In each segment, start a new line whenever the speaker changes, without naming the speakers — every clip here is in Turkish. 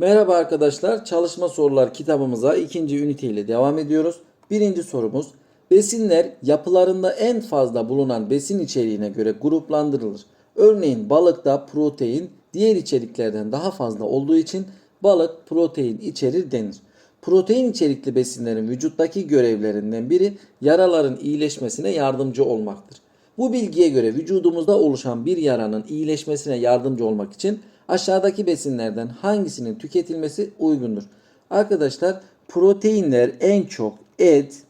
Merhaba arkadaşlar. Çalışma sorular kitabımıza ikinci ünite ile devam ediyoruz. Birinci sorumuz. Besinler yapılarında en fazla bulunan besin içeriğine göre gruplandırılır. Örneğin balıkta protein diğer içeriklerden daha fazla olduğu için balık protein içerir denir. Protein içerikli besinlerin vücuttaki görevlerinden biri yaraların iyileşmesine yardımcı olmaktır. Bu bilgiye göre vücudumuzda oluşan bir yaranın iyileşmesine yardımcı olmak için aşağıdaki besinlerden hangisinin tüketilmesi uygundur? Arkadaşlar proteinler en çok et,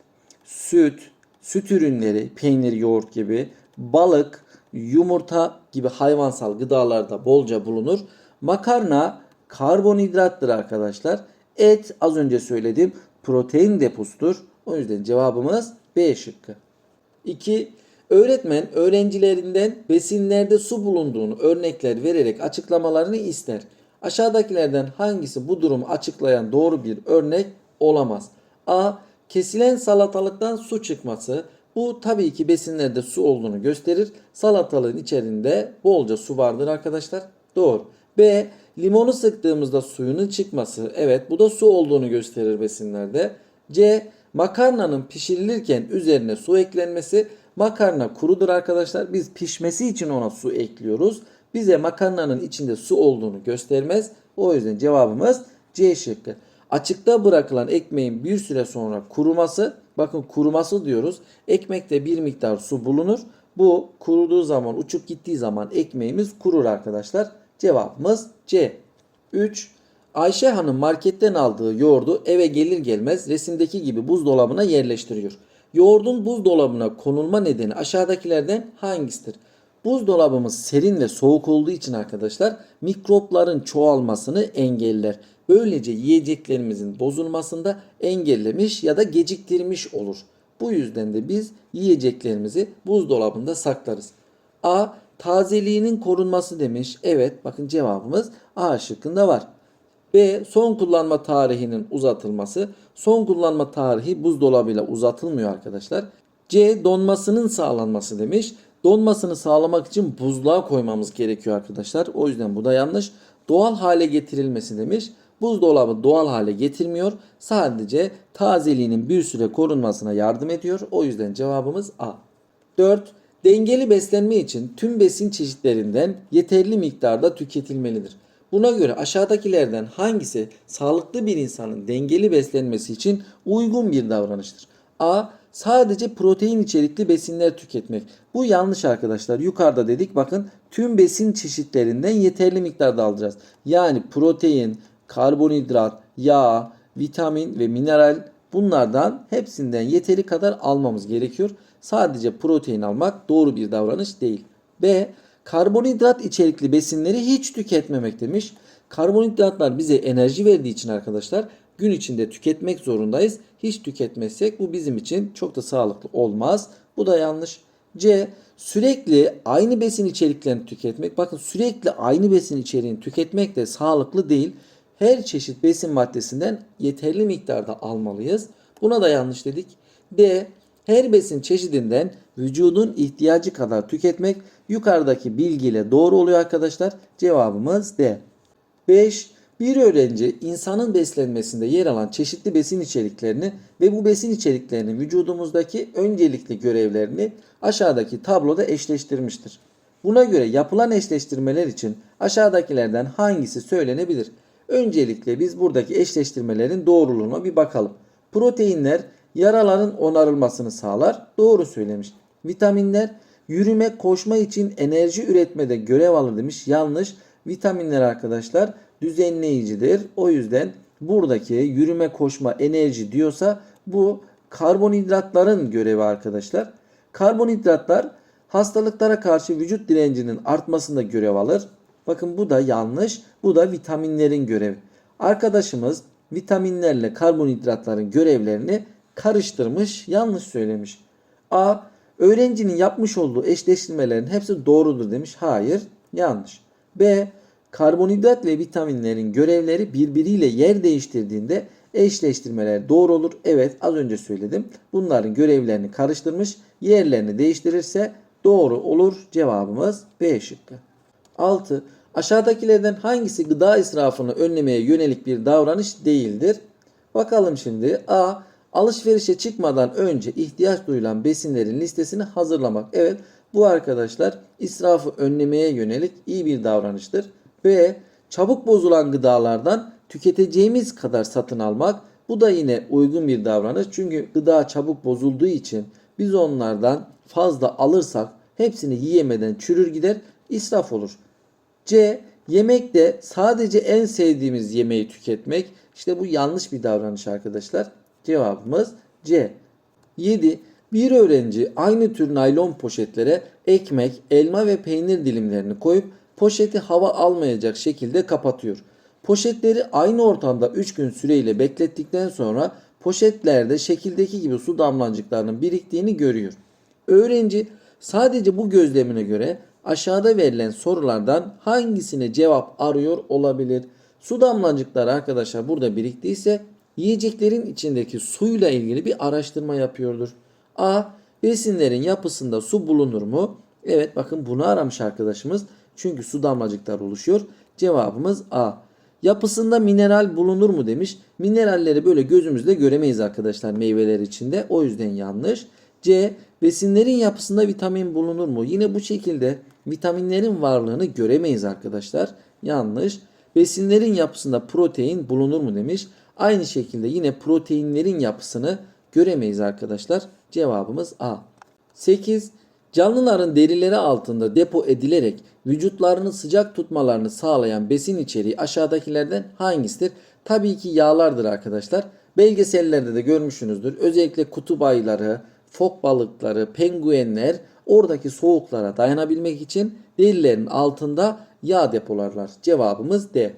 süt, süt ürünleri, peynir, yoğurt gibi, balık, yumurta gibi hayvansal gıdalarda bolca bulunur. Makarna karbonhidrattır arkadaşlar. Et az önce söylediğim protein deposudur. O yüzden cevabımız B şıkkı. 2. Öğretmen öğrencilerinden besinlerde su bulunduğunu örnekler vererek açıklamalarını ister. Aşağıdakilerden hangisi bu durumu açıklayan doğru bir örnek olamaz? A. Kesilen salatalıktan su çıkması. Bu tabii ki besinlerde su olduğunu gösterir. Salatalığın içerisinde bolca su vardır arkadaşlar. Doğru. B. Limonu sıktığımızda suyunun çıkması. Evet bu da su olduğunu gösterir besinlerde. C. Makarnanın pişirilirken üzerine su eklenmesi. Makarna kurudur arkadaşlar. Biz pişmesi için ona su ekliyoruz. Bize makarnanın içinde su olduğunu göstermez. O yüzden cevabımız C şıkkı. Açıkta bırakılan ekmeğin bir süre sonra kuruması, bakın kuruması diyoruz. Ekmekte bir miktar su bulunur. Bu kuruduğu zaman, uçup gittiği zaman ekmeğimiz kurur arkadaşlar. Cevabımız C. 3. Ayşe Hanım marketten aldığı yoğurdu eve gelir gelmez resimdeki gibi buzdolabına yerleştiriyor. Yoğurdun buzdolabına konulma nedeni aşağıdakilerden hangisidir? Buzdolabımız serin ve soğuk olduğu için arkadaşlar mikropların çoğalmasını engeller. Böylece yiyeceklerimizin bozulmasında engellemiş ya da geciktirmiş olur. Bu yüzden de biz yiyeceklerimizi buzdolabında saklarız. A. Tazeliğinin korunması demiş. Evet bakın cevabımız A şıkkında var. B. Son kullanma tarihinin uzatılması. Son kullanma tarihi buzdolabıyla uzatılmıyor arkadaşlar. C. Donmasının sağlanması demiş. Donmasını sağlamak için buzluğa koymamız gerekiyor arkadaşlar. O yüzden bu da yanlış. Doğal hale getirilmesi demiş. Buzdolabı doğal hale getirmiyor. Sadece tazeliğinin bir süre korunmasına yardım ediyor. O yüzden cevabımız A. 4. Dengeli beslenme için tüm besin çeşitlerinden yeterli miktarda tüketilmelidir. Buna göre aşağıdakilerden hangisi sağlıklı bir insanın dengeli beslenmesi için uygun bir davranıştır? A. Sadece protein içerikli besinler tüketmek. Bu yanlış arkadaşlar. Yukarıda dedik bakın tüm besin çeşitlerinden yeterli miktarda alacağız. Yani protein, karbonhidrat, yağ, vitamin ve mineral bunlardan hepsinden yeteri kadar almamız gerekiyor. Sadece protein almak doğru bir davranış değil. B. Karbonhidrat içerikli besinleri hiç tüketmemek demiş. Karbonhidratlar bize enerji verdiği için arkadaşlar gün içinde tüketmek zorundayız. Hiç tüketmezsek bu bizim için çok da sağlıklı olmaz. Bu da yanlış. C. Sürekli aynı besin içeriklerini tüketmek. Bakın sürekli aynı besin içeriğini tüketmek de sağlıklı değil. Her çeşit besin maddesinden yeterli miktarda almalıyız. Buna da yanlış dedik. D. Her besin çeşidinden vücudun ihtiyacı kadar tüketmek yukarıdaki bilgiyle doğru oluyor arkadaşlar. Cevabımız D. 5. Bir öğrenci insanın beslenmesinde yer alan çeşitli besin içeriklerini ve bu besin içeriklerinin vücudumuzdaki öncelikli görevlerini aşağıdaki tabloda eşleştirmiştir. Buna göre yapılan eşleştirmeler için aşağıdakilerden hangisi söylenebilir? Öncelikle biz buradaki eşleştirmelerin doğruluğuna bir bakalım. Proteinler yaraların onarılmasını sağlar. Doğru söylemiş. Vitaminler yürüme koşma için enerji üretmede görev alır demiş. Yanlış. Vitaminler arkadaşlar düzenleyicidir. O yüzden buradaki yürüme koşma enerji diyorsa bu karbonhidratların görevi arkadaşlar. Karbonhidratlar hastalıklara karşı vücut direncinin artmasında görev alır. Bakın bu da yanlış. Bu da vitaminlerin görevi. Arkadaşımız vitaminlerle karbonhidratların görevlerini karıştırmış, yanlış söylemiş. A. Öğrencinin yapmış olduğu eşleştirmelerin hepsi doğrudur demiş. Hayır, yanlış. B. Karbonhidrat ve vitaminlerin görevleri birbiriyle yer değiştirdiğinde eşleştirmeler doğru olur. Evet az önce söyledim. Bunların görevlerini karıştırmış. Yerlerini değiştirirse doğru olur. Cevabımız B şıkkı. 6. Aşağıdakilerden hangisi gıda israfını önlemeye yönelik bir davranış değildir? Bakalım şimdi. A. Alışverişe çıkmadan önce ihtiyaç duyulan besinlerin listesini hazırlamak. Evet bu arkadaşlar israfı önlemeye yönelik iyi bir davranıştır. B. Çabuk bozulan gıdalardan tüketeceğimiz kadar satın almak. Bu da yine uygun bir davranış. Çünkü gıda çabuk bozulduğu için biz onlardan fazla alırsak hepsini yiyemeden çürür gider israf olur. C. Yemekte sadece en sevdiğimiz yemeği tüketmek. İşte bu yanlış bir davranış arkadaşlar. Cevabımız C. 7. Bir öğrenci aynı tür naylon poşetlere ekmek, elma ve peynir dilimlerini koyup poşeti hava almayacak şekilde kapatıyor. Poşetleri aynı ortamda 3 gün süreyle beklettikten sonra poşetlerde şekildeki gibi su damlacıklarının biriktiğini görüyor. Öğrenci sadece bu gözlemine göre aşağıda verilen sorulardan hangisine cevap arıyor olabilir? Su damlacıkları arkadaşlar burada biriktiyse yiyeceklerin içindeki suyla ilgili bir araştırma yapıyordur. A. Besinlerin yapısında su bulunur mu? Evet bakın bunu aramış arkadaşımız. Çünkü su damlacıkları oluşuyor. Cevabımız A. Yapısında mineral bulunur mu demiş. Mineralleri böyle gözümüzle göremeyiz arkadaşlar meyveler içinde. O yüzden yanlış. C. Besinlerin yapısında vitamin bulunur mu? Yine bu şekilde vitaminlerin varlığını göremeyiz arkadaşlar. Yanlış. Besinlerin yapısında protein bulunur mu demiş. Aynı şekilde yine proteinlerin yapısını göremeyiz arkadaşlar. Cevabımız A. 8. Canlıların derileri altında depo edilerek vücutlarını sıcak tutmalarını sağlayan besin içeriği aşağıdakilerden hangisidir? Tabii ki yağlardır arkadaşlar. Belgesellerde de görmüşsünüzdür. Özellikle kutup ayıları, fok balıkları, penguenler oradaki soğuklara dayanabilmek için derilerin altında yağ depolarlar. Cevabımız D.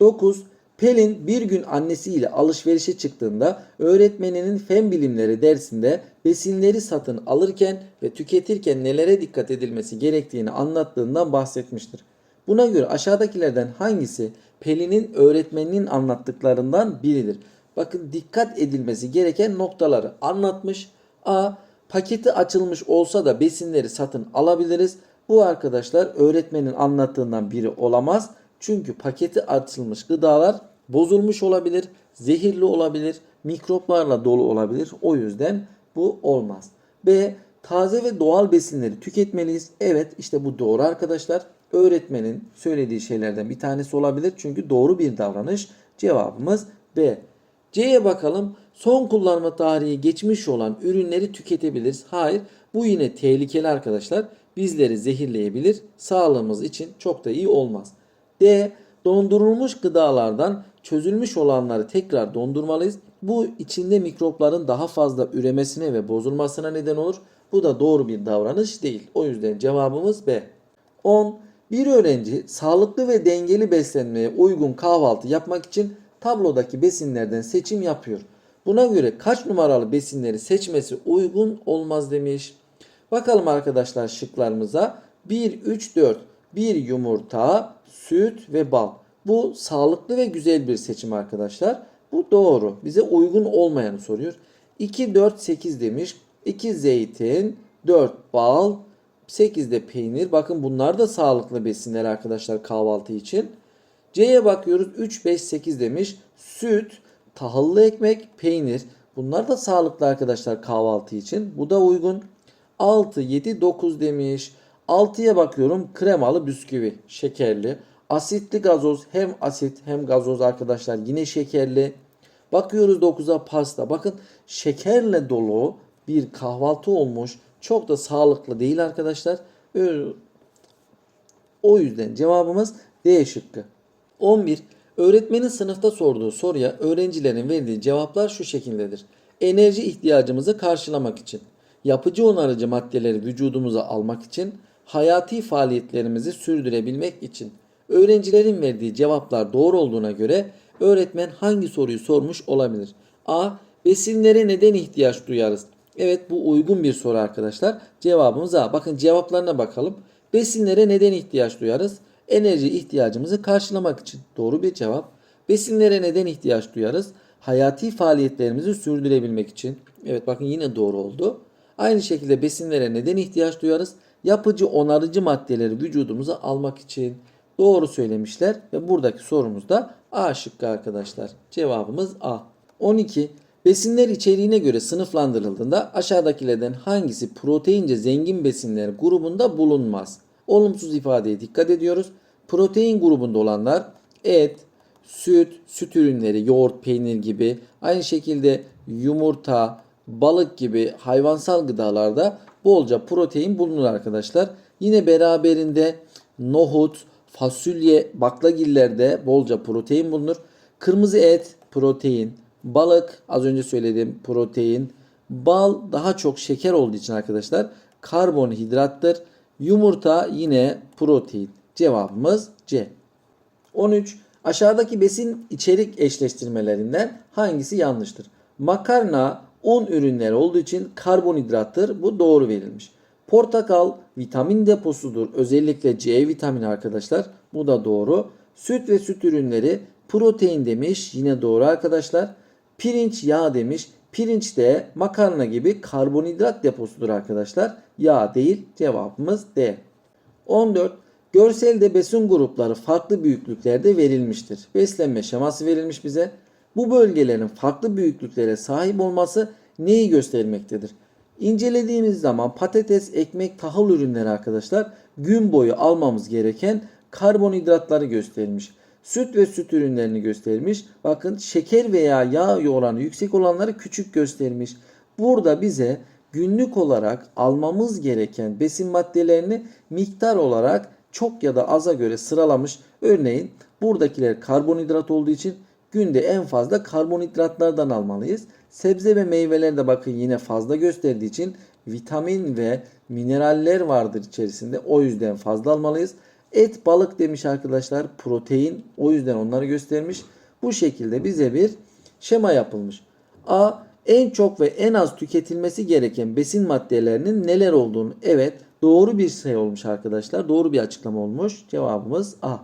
9. Pelin bir gün annesiyle alışverişe çıktığında öğretmeninin fen bilimleri dersinde besinleri satın alırken ve tüketirken nelere dikkat edilmesi gerektiğini anlattığından bahsetmiştir. Buna göre aşağıdakilerden hangisi Pelin'in öğretmeninin anlattıklarından biridir? Bakın dikkat edilmesi gereken noktaları anlatmış. A. Paketi açılmış olsa da besinleri satın alabiliriz. Bu arkadaşlar öğretmenin anlattığından biri olamaz. Çünkü paketi açılmış gıdalar bozulmuş olabilir, zehirli olabilir, mikroplarla dolu olabilir. O yüzden bu olmaz. B. Taze ve doğal besinleri tüketmeliyiz. Evet işte bu doğru arkadaşlar. Öğretmenin söylediği şeylerden bir tanesi olabilir. Çünkü doğru bir davranış. Cevabımız B. C'ye bakalım. Son kullanma tarihi geçmiş olan ürünleri tüketebiliriz. Hayır. Bu yine tehlikeli arkadaşlar. Bizleri zehirleyebilir. Sağlığımız için çok da iyi olmaz. D. Dondurulmuş gıdalardan çözülmüş olanları tekrar dondurmalıyız. Bu içinde mikropların daha fazla üremesine ve bozulmasına neden olur. Bu da doğru bir davranış değil. O yüzden cevabımız B. 10. Bir öğrenci sağlıklı ve dengeli beslenmeye uygun kahvaltı yapmak için tablodaki besinlerden seçim yapıyor. Buna göre kaç numaralı besinleri seçmesi uygun olmaz demiş. Bakalım arkadaşlar şıklarımıza. 1, 3, 4. 1 yumurta, süt ve bal. Bu sağlıklı ve güzel bir seçim arkadaşlar. Bu doğru. Bize uygun olmayanı soruyor. 2, 4, 8 demiş. 2 zeytin, 4 bal, 8 de peynir. Bakın bunlar da sağlıklı besinler arkadaşlar kahvaltı için. C'ye bakıyoruz. 3, 5, 8 demiş. Süt, tahıllı ekmek, peynir. Bunlar da sağlıklı arkadaşlar kahvaltı için. Bu da uygun. 6, 7, 9 demiş. 6'ya bakıyorum. Kremalı bisküvi, şekerli. Asitli gazoz hem asit hem gazoz arkadaşlar yine şekerli. Bakıyoruz 9'a pasta. Bakın şekerle dolu bir kahvaltı olmuş. Çok da sağlıklı değil arkadaşlar. Öyle- O yüzden cevabımız D şıkkı. 11. Öğretmenin sınıfta sorduğu soruya öğrencilerin verdiği cevaplar şu şekildedir. Enerji ihtiyacımızı karşılamak için, yapıcı onarıcı maddeleri vücudumuza almak için, hayati faaliyetlerimizi sürdürebilmek için. Öğrencilerin verdiği cevaplar doğru olduğuna göre öğretmen hangi soruyu sormuş olabilir? A. Besinlere neden ihtiyaç duyarız? Evet bu uygun bir soru arkadaşlar. Cevabımız A. Bakın cevaplarına bakalım. Besinlere neden ihtiyaç duyarız? Enerji ihtiyacımızı karşılamak için. Doğru bir cevap. Besinlere neden ihtiyaç duyarız? Hayati faaliyetlerimizi sürdürebilmek için. Evet bakın yine doğru oldu. Aynı şekilde besinlere neden ihtiyaç duyarız? Yapıcı onarıcı maddeleri vücudumuza almak için. doğru söylemişler ve buradaki sorumuz da A şıkkı arkadaşlar. Cevabımız A. 12. Besinler içeriğine göre sınıflandırıldığında aşağıdakilerden hangisi proteince zengin besinler grubunda bulunmaz? Olumsuz ifadeye dikkat ediyoruz. Protein grubunda olanlar et, süt, süt ürünleri, yoğurt, peynir gibi aynı şekilde yumurta, balık gibi hayvansal gıdalarda bolca protein bulunur arkadaşlar. Yine beraberinde nohut, fasulye, baklagillerde bolca protein bulunur. Kırmızı et, protein, balık az önce söylediğim protein, bal daha çok şeker olduğu için arkadaşlar karbonhidrattır. Yumurta yine protein. Cevabımız C. 13. Aşağıdaki besin içerik eşleştirmelerinden hangisi yanlıştır? Makarna un ürünleri olduğu için karbonhidrattır. Bu doğru verilmiş. Portakal vitamin deposudur. Özellikle C vitamini arkadaşlar. Bu da doğru. Süt ve süt ürünleri protein demiş. Yine doğru arkadaşlar. Pirinç yağ demiş. Pirinç de makarna gibi karbonhidrat deposudur arkadaşlar. Yağ değil. Cevabımız D. 14. Görselde besin grupları farklı büyüklüklerde verilmiştir. Beslenme şeması verilmiş bize. Bu bölgelerin farklı büyüklüklere sahip olması neyi göstermektedir? İncelediğimiz zaman patates, ekmek, tahıl ürünleri arkadaşlar gün boyu almamız gereken karbonhidratları göstermiş. Süt ve süt ürünlerini göstermiş. Bakın şeker veya yağ oranı yüksek olanları küçük göstermiş. Burada bize günlük olarak almamız gereken besin maddelerini miktar olarak çok ya da aza göre sıralamış. Örneğin buradakiler karbonhidrat olduğu için günde en fazla karbonhidratlardan almalıyız. Sebze ve meyvelerde bakın yine fazla gösterdiği için vitamin ve mineraller vardır içerisinde. O yüzden fazla almalıyız. Et, balık demiş arkadaşlar. Protein. O yüzden onları göstermiş. Bu şekilde bize bir şema yapılmış. A. En çok ve en az tüketilmesi gereken besin maddelerinin neler olduğunu. Evet doğru bir şey olmuş arkadaşlar. Doğru bir açıklama olmuş. Cevabımız A.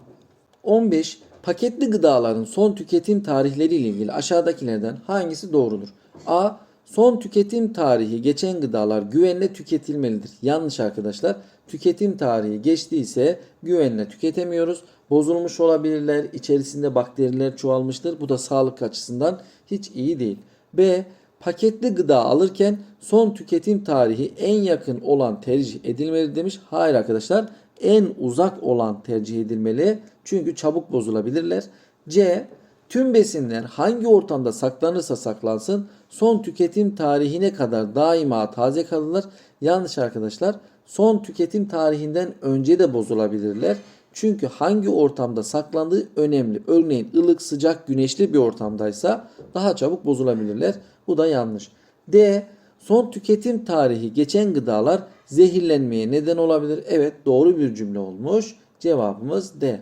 15. Paketli gıdaların son tüketim tarihleri ile ilgili aşağıdakilerden hangisi doğrudur? A. Son tüketim tarihi geçen gıdalar güvenle tüketilmelidir. Yanlış arkadaşlar. Tüketim tarihi geçtiyse güvenle tüketemiyoruz. Bozulmuş olabilirler. İçerisinde bakteriler çoğalmıştır. Bu da sağlık açısından hiç iyi değil. B. Paketli gıda alırken son tüketim tarihi en yakın olan tercih edilmeli demiş. Hayır arkadaşlar. En uzak olan tercih edilmeli. Çünkü çabuk bozulabilirler. C. Tüm besinler hangi ortamda saklanırsa saklansın son tüketim tarihine kadar daima taze kalırlar. Yanlış arkadaşlar. Son tüketim tarihinden önce de bozulabilirler. Çünkü hangi ortamda saklandığı önemli. Örneğin ılık, sıcak, güneşli bir ortamdaysa daha çabuk bozulabilirler. Bu da yanlış. D. Son tüketim tarihi geçen gıdalar zehirlenmeye neden olabilir. Evet doğru bir cümle olmuş. Cevabımız D.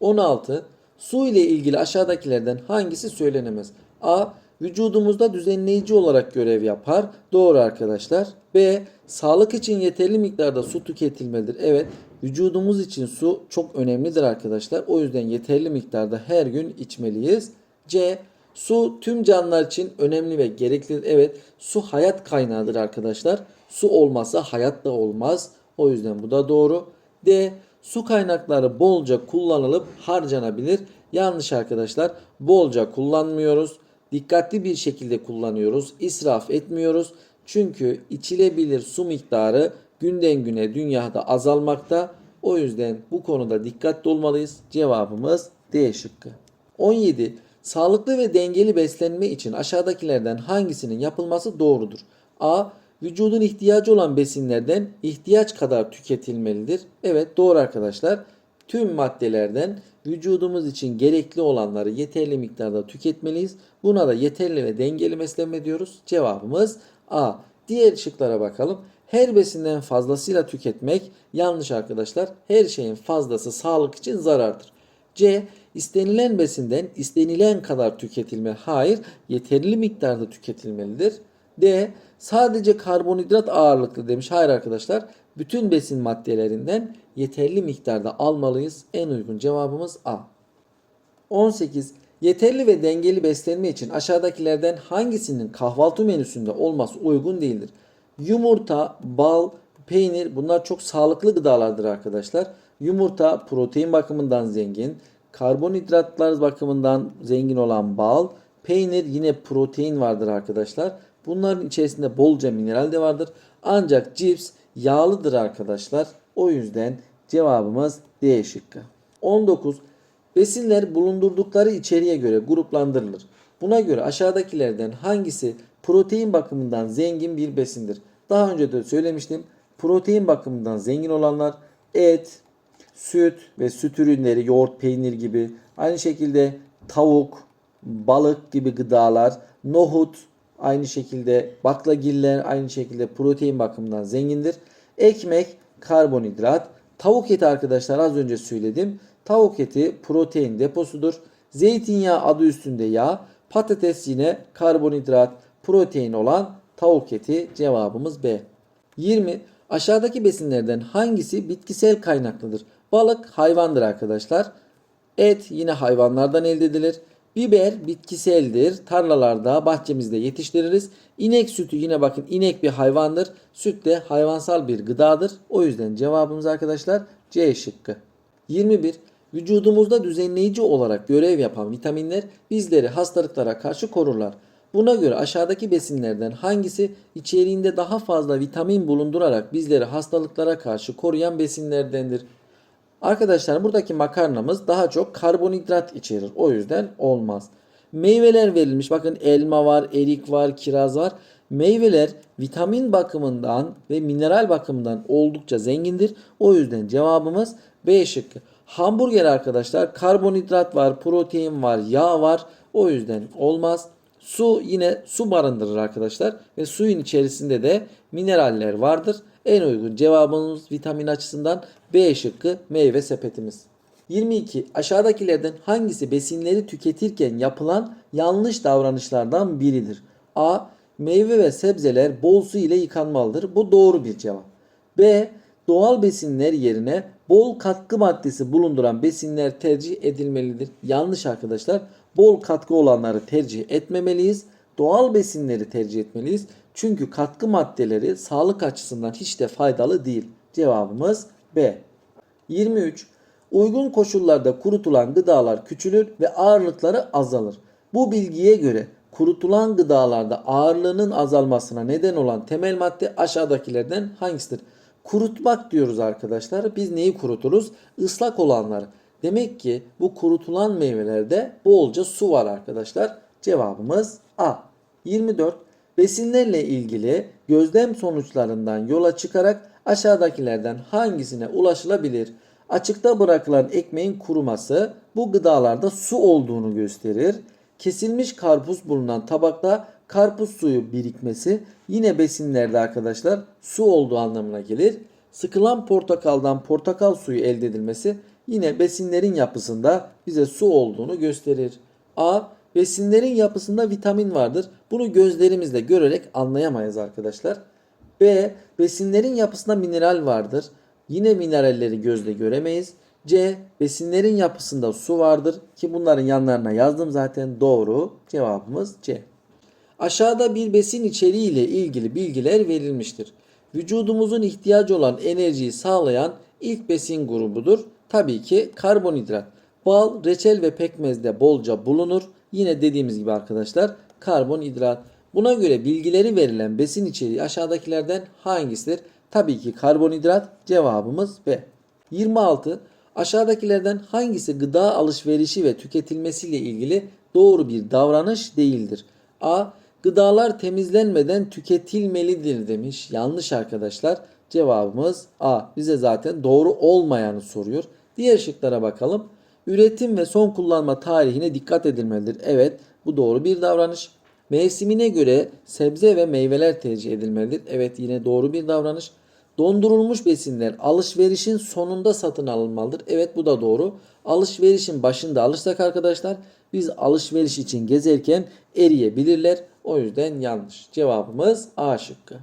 16. Su ile ilgili aşağıdakilerden hangisi söylenemez? A. Vücudumuzda düzenleyici olarak görev yapar. Doğru arkadaşlar. B. Sağlık için yeterli miktarda su tüketilmelidir. Evet. Vücudumuz için su çok önemlidir arkadaşlar. O yüzden yeterli miktarda her gün içmeliyiz. C. Su tüm canlılar için önemli ve gereklidir. Evet. Su hayat kaynağıdır arkadaşlar. Su olmasa hayat da olmaz. O yüzden bu da doğru. D. Su kaynakları bolca kullanılıp harcanabilir. Yanlış arkadaşlar. Bolca kullanmıyoruz. Dikkatli bir şekilde kullanıyoruz. İsraf etmiyoruz. Çünkü içilebilir su miktarı günden güne dünyada azalmakta. O yüzden bu konuda dikkatli olmalıyız. Cevabımız D şıkkı. 17. Sağlıklı ve dengeli beslenme için aşağıdakilerden hangisinin yapılması doğrudur? A. Vücudun ihtiyacı olan besinlerden ihtiyaç kadar tüketilmelidir. Evet doğru arkadaşlar. Tüm maddelerden vücudumuz için gerekli olanları yeterli miktarda tüketmeliyiz. Buna da yeterli ve dengeli beslenme diyoruz. Cevabımız A. Diğer şıklara bakalım. Her besinden fazlasıyla tüketmek yanlış arkadaşlar. Her şeyin fazlası sağlık için zarardır. C. İstenilen besinden istenilen kadar tüketilme. Hayır, yeterli miktarda tüketilmelidir. D. Sadece karbonhidrat ağırlıklı demiş. Hayır arkadaşlar. Bütün besin maddelerinden yeterli miktarda almalıyız. En uygun cevabımız A. 18. Yeterli ve dengeli beslenme için aşağıdakilerden hangisinin kahvaltı menüsünde olması uygun değildir? Yumurta, bal, peynir bunlar çok sağlıklı gıdalardır arkadaşlar. Yumurta protein bakımından zengin. Karbonhidratlar bakımından zengin olan bal. Peynir yine protein vardır arkadaşlar. Bunların içerisinde bolca mineral de vardır. Ancak cips yağlıdır arkadaşlar. O yüzden cevabımız D şıkkı. 19. Besinler bulundurdukları içeriğe göre gruplandırılır. Buna göre aşağıdakilerden hangisi protein bakımından zengin bir besindir? Daha önce de söylemiştim. Protein bakımından zengin olanlar et, süt ve süt ürünleri, yoğurt, peynir gibi. Aynı şekilde tavuk, balık gibi gıdalar, nohut, aynı şekilde baklagiller aynı şekilde protein bakımından zengindir. Ekmek, karbonhidrat, tavuk eti arkadaşlar az önce söyledim. Tavuk eti protein deposudur. Zeytinyağı adı üstünde yağ. Patates yine karbonhidrat, protein olan tavuk eti cevabımız B. 20. Aşağıdaki besinlerden hangisi bitkisel kaynaklıdır? Balık hayvandır arkadaşlar. Et yine hayvanlardan elde edilir. Biber bitkiseldir. Tarlalarda, bahçemizde yetiştiririz. İnek sütü yine bakın inek bir hayvandır. Süt de hayvansal bir gıdadır. O yüzden cevabımız arkadaşlar C şıkkı. 21. Vücudumuzda düzenleyici olarak görev yapan vitaminler bizleri hastalıklara karşı korurlar. Buna göre aşağıdaki besinlerden hangisi içeriğinde daha fazla vitamin bulundurarak bizleri hastalıklara karşı koruyan besinlerdendir? Arkadaşlar buradaki makarnamız daha çok karbonhidrat içerir. O yüzden olmaz. Meyveler verilmiş. Bakın elma var, erik var, kiraz var. Meyveler vitamin bakımından ve mineral bakımından oldukça zengindir. O yüzden cevabımız B şıkkı. Hamburger arkadaşlar karbonhidrat var, protein var, yağ var. O yüzden olmaz. Su yine su barındırır arkadaşlar ve suyun içerisinde de mineraller vardır. En uygun cevabımız vitamin açısından B şıkkı meyve sepetimiz. 22. Aşağıdakilerden hangisi besinleri tüketirken yapılan yanlış davranışlardan biridir? A. Meyve ve sebzeler bol su ile yıkanmalıdır. Bu doğru bir cevap. B. Doğal besinler yerine bol katkı maddesi bulunduran besinler tercih edilmelidir. Yanlış arkadaşlar. Bol katkı olanları tercih etmemeliyiz. Doğal besinleri tercih etmeliyiz. Çünkü katkı maddeleri sağlık açısından hiç de faydalı değil. Cevabımız B. 23. Uygun koşullarda kurutulan gıdalar küçülür ve ağırlıkları azalır. Bu bilgiye göre kurutulan gıdalarda ağırlığının azalmasına neden olan temel madde aşağıdakilerden hangisidir? Kurutmak diyoruz arkadaşlar. Biz neyi kuruturuz? Islak olanları. Demek ki bu kurutulan meyvelerde bolca su var arkadaşlar. Cevabımız A. 24. Besinlerle ilgili gözlem sonuçlarından yola çıkarak aşağıdakilerden hangisine ulaşılabilir? Açıkta bırakılan ekmeğin kuruması bu gıdalarda su olduğunu gösterir. Kesilmiş karpuz bulunan tabakta karpuz suyu birikmesi yine besinlerde arkadaşlar su olduğu anlamına gelir. Sıkılan portakaldan portakal suyu elde edilmesi yine besinlerin yapısında bize su olduğunu gösterir. A. Besinlerin yapısında vitamin vardır. Bunu gözlerimizle görerek anlayamayız arkadaşlar. B. Besinlerin yapısında mineral vardır. Yine mineralleri gözle göremeyiz. C. Besinlerin yapısında su vardır ki bunların yanlarına yazdım zaten doğru. Cevabımız C. Aşağıda bir besin içeriği ile ilgili bilgiler verilmiştir. Vücudumuzun ihtiyacı olan enerjiyi sağlayan ilk besin grubudur. Tabii ki karbonhidrat. Bal, reçel ve pekmezde bolca bulunur. Yine dediğimiz gibi arkadaşlar karbonhidrat. Buna göre bilgileri verilen besin içeriği aşağıdakilerden hangisidir? Tabii ki karbonhidrat cevabımız B. 26. Aşağıdakilerden hangisi gıda alışverişi ve tüketilmesiyle ilgili doğru bir davranış değildir? A. Gıdalar temizlenmeden tüketilmelidir demiş. Yanlış arkadaşlar. Cevabımız A. Bize zaten doğru olmayanı soruyor. Diğer şıklara bakalım. Üretim ve son kullanma tarihine dikkat edilmelidir. Evet bu doğru bir davranış. Mevsimine göre sebze ve meyveler tercih edilmelidir. Evet yine doğru bir davranış. Dondurulmuş besinler alışverişin sonunda satın alınmalıdır. Evet bu da doğru. Alışverişin başında alırsak arkadaşlar biz alışveriş için gezerken eriyebilirler. O yüzden yanlış. Cevabımız A şıkkı.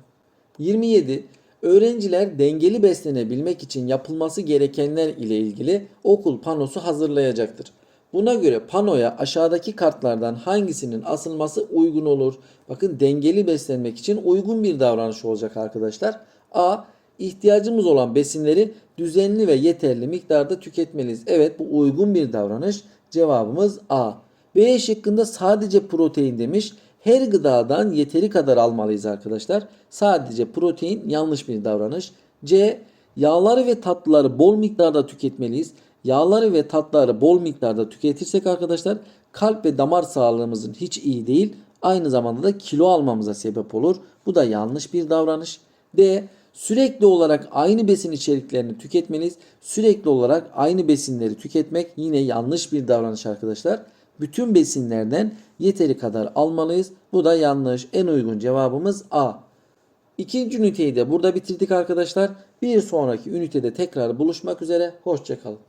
27. Öğrenciler dengeli beslenebilmek için yapılması gerekenler ile ilgili okul panosu hazırlayacaktır. Buna göre panoya aşağıdaki kartlardan hangisinin asılması uygun olur? Bakın dengeli beslenmek için uygun bir davranış olacak arkadaşlar. A. ihtiyacımız olan besinleri düzenli ve yeterli miktarda tüketmeliyiz. Evet bu uygun bir davranış. Cevabımız A. B şıkkında sadece protein demiş. Her gıdadan yeteri kadar almalıyız arkadaşlar. Sadece protein yanlış bir davranış. C. Yağları ve tatlıları bol miktarda tüketmeliyiz. Yağları ve tatlıları bol miktarda tüketirsek arkadaşlar kalp ve damar sağlığımızın hiç iyi değil. Aynı zamanda da kilo almamıza sebep olur. Bu da yanlış bir davranış. D. Sürekli olarak aynı besin içeriklerini tüketmeliyiz. Sürekli olarak aynı besinleri tüketmek yine yanlış bir davranış arkadaşlar. Bütün besinlerden yeteri kadar almalıyız. Bu da yanlış. En uygun cevabımız A. İkinci üniteyi de burada bitirdik arkadaşlar. Bir sonraki ünitede tekrar buluşmak üzere. Hoşçakalın.